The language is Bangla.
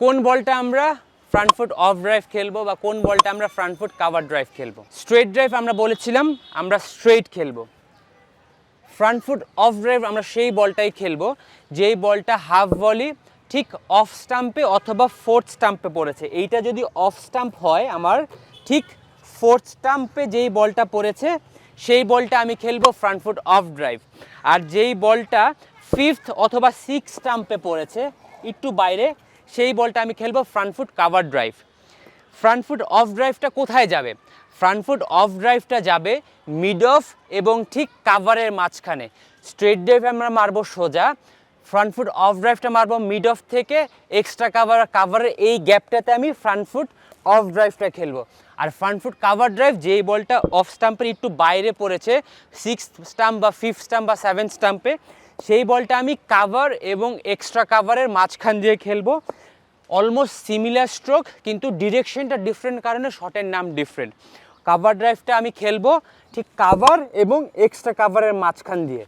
কোন বলটা আমরা ফ্রন্ট ফুট অফ ড্রাইভ খেলব বা কোন বলটা আমরা ফ্রন্ট ফুট কাভার ড্রাইভ খেলব? স্ট্রেট ড্রাইভ আমরা বলেছিলাম, আমরা স্ট্রেট খেলব। ফ্রন্ট ফুট অফ ড্রাইভ আমরা সেই বলটাই খেলব, যেই বলটা হাফ ভলি ঠিক অফ স্টাম্পে অথবা ফোর্থ স্টাম্পে পড়েছে। এইটা যদি অফ স্টাম্প হয় আমার, ঠিক ফোর্থ স্টাম্পে যেই বলটা পড়েছে, সেই বলটা আমি খেলব ফ্রন্ট ফুট অফ ড্রাইভ আর যেই বলটা ফিফথ অথবা সিক্স স্টাম্পে পড়েছে, একটু বাইরে সেই বলটা আমি খেলব front foot cover drive front foot off ড্রাইভটা কোথায় যাবে? ফ্রন্ট ফুট অফ ড্রাইভটা যাবে মিড অফ এবং ঠিক কাভারের মাঝখানে। স্ট্রেট ড্রাইভ আমরা মারবো সোজা। ফ্রন্ট ফুট অফ ড্রাইভটা মারবো মিড অফ থেকে। এক্সট্রা কাভার কাভারের এই গ্যাপটাতে আমি ফ্রন্ট ফুট অফ ড্রাইভটা খেলব। আর ফ্রন্ট ফুট কাভার ড্রাইভ যেই বলটা অফ স্টাম্পের একটু বাইরে পড়েছে সিক্স স্টাম্প বা ফিফথ স্টাম্প বা সেভেন স্টাম্পে সেই বলটা আমি কাভার এবং এক্সট্রা কাভারের মাঝখান দিয়ে খেলব। অলমোস্ট সিমিলার স্ট্রোক কিন্তু ডিরেকশনটা ডিফারেন্ট কারণে শটের নাম ডিফারেন্ট কাভার ড্রাইভটা আমি খেলব, ঠিক কাভার এবং এক্সট্রা কাভারের মাঝখান দিয়ে।